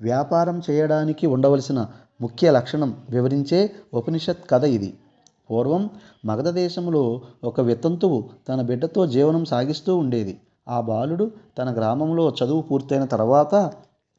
వ్యాపారం చేయడానికి ఉండవలసిన ముఖ్య లక్షణం వివరించే ఉపనిషత్ కథ ఇది. పూర్వం మగధ దేశంలో ఒక వితంతువు తన బిడ్డతో జీవనం సాగిస్తూ ఉండేది. ఆ బాలుడు తన గ్రామంలో చదువు పూర్తయిన తర్వాత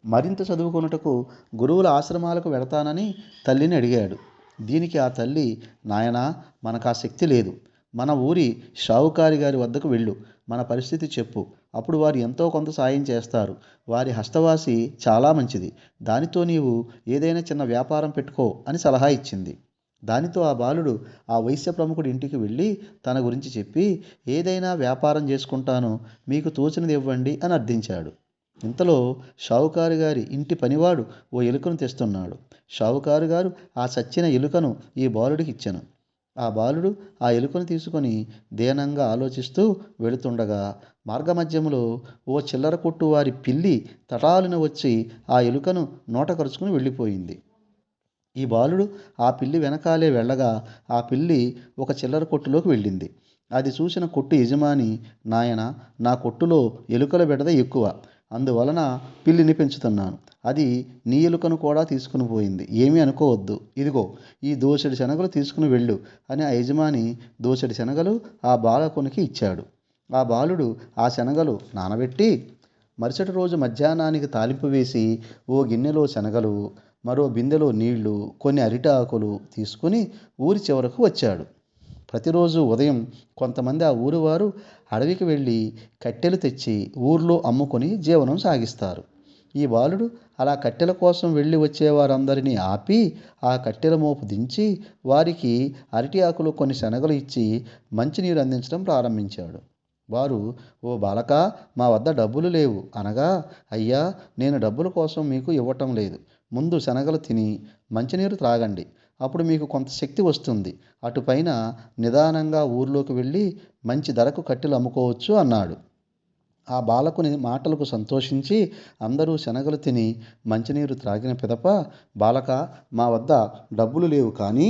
మరింత చదువుకొనుటకు గురువుల ఆశ్రమాలకు వెళతానని తల్లిని అడిగాడు. దీనికి ఆ తల్లి నాయనా మనకు ఆ శక్తి లేదు. మన ఊరి షావుకారి గారి వద్దకు వెళ్ళు. మన పరిస్థితి చెప్పు. అప్పుడు వారు ఎంతో కొంత సాయం చేస్తారు. వారి హస్తవాసి చాలా మంచిది. దానితో నీవు ఏదైనా చిన్న వ్యాపారం పెట్టుకో అని సలహా ఇచ్చింది. దానితో ఆ బాలుడు ఆ వైశ్య ప్రముఖుడి ఇంటికి వెళ్ళి తన గురించి చెప్పి ఏదైనా వ్యాపారం చేసుకుంటాను. మీకు తోచినది ఇవ్వండి అని అర్థించాడు. ఇంతలో షావుకారు గారి ఇంటి పనివాడు ఓ ఎలుకను తెస్తున్నాడు. షావుకారు గారు ఆ చచ్చిన ఎలుకను ఈ బాలుడికి ఇచ్చాను. ఆ బాలుడు ఆ ఎలుకను తీసుకొని దీనంగా ఆలోచిస్తూ వెళుతుండగా మార్గమధ్యములో ఓ చిల్లర కొట్టు వారి పిల్లి తటాలున వచ్చి ఆ ఎలుకను నోట కరుచుకుని వెళ్ళిపోయింది. ఈ బాలుడు ఆ పిల్లి వెనకాలే వెళ్ళగా ఆ పిల్లి ఒక చిల్లర కొట్టులోకి వెళ్ళింది. అది చూసిన కొట్టు యజమాని నాయన నా కొట్టులో ఎలుకల బెడద ఎక్కువ. అందువలన పిల్లిని పెంచుతున్నాను. అది నీ ఎలుకను కూడా తీసుకుని పోయింది. ఏమీ అనుకోవద్దు. ఇదిగో ఈ దోసెడు శనగలు తీసుకుని వెళ్ళు అని ఆ యజమాని దోసెడు శనగలు ఆ బాలకునికి ఇచ్చాడు. ఆ బాలుడు ఆ శనగలు నానబెట్టి మరుసటి రోజు మధ్యాహ్నానికి తాలింపు వేసి ఓ గిన్నెలో శనగలు మరో బిందెలో నీళ్ళు కొన్ని అరిటాకులు తీసుకుని ఊరి చివరకు వచ్చాడు. ప్రతిరోజు ఉదయం కొంతమంది ఆ ఊరి వారు అడవికి వెళ్ళి కట్టెలు తెచ్చి ఊర్లో అమ్ముకొని జీవనం సాగిస్తారు. ఈ బాలుడు అలా కట్టెల కోసం వెళ్ళి వచ్చేవారందరినీ ఆపి ఆ కట్టెల మోపు దించి వారికి అరటి ఆకులు కొన్ని శనగలు ఇచ్చి మంచినీరు అందించడం ప్రారంభించాడు. వారు ఓ బాలక మా వద్ద డబ్బులు లేవు. అనగా అయ్యా నేను డబ్బుల కోసం మీకు ఇవ్వటం లేదు. ముందు శనగలు తిని మంచినీరు త్రాగండి. అప్పుడు మీకు కొంత శక్తి వస్తుంది. అటుపైన నిదానంగా ఊర్లోకి వెళ్ళి మంచి ధరకు కట్టెలు అమ్ముకోవచ్చు అన్నాడు. ఆ బాలకుని మాటలకు సంతోషించి అందరూ శనగలు తిని మంచినీరు త్రాగిన పిదప బాలక మా వద్ద డబ్బులు లేవు కానీ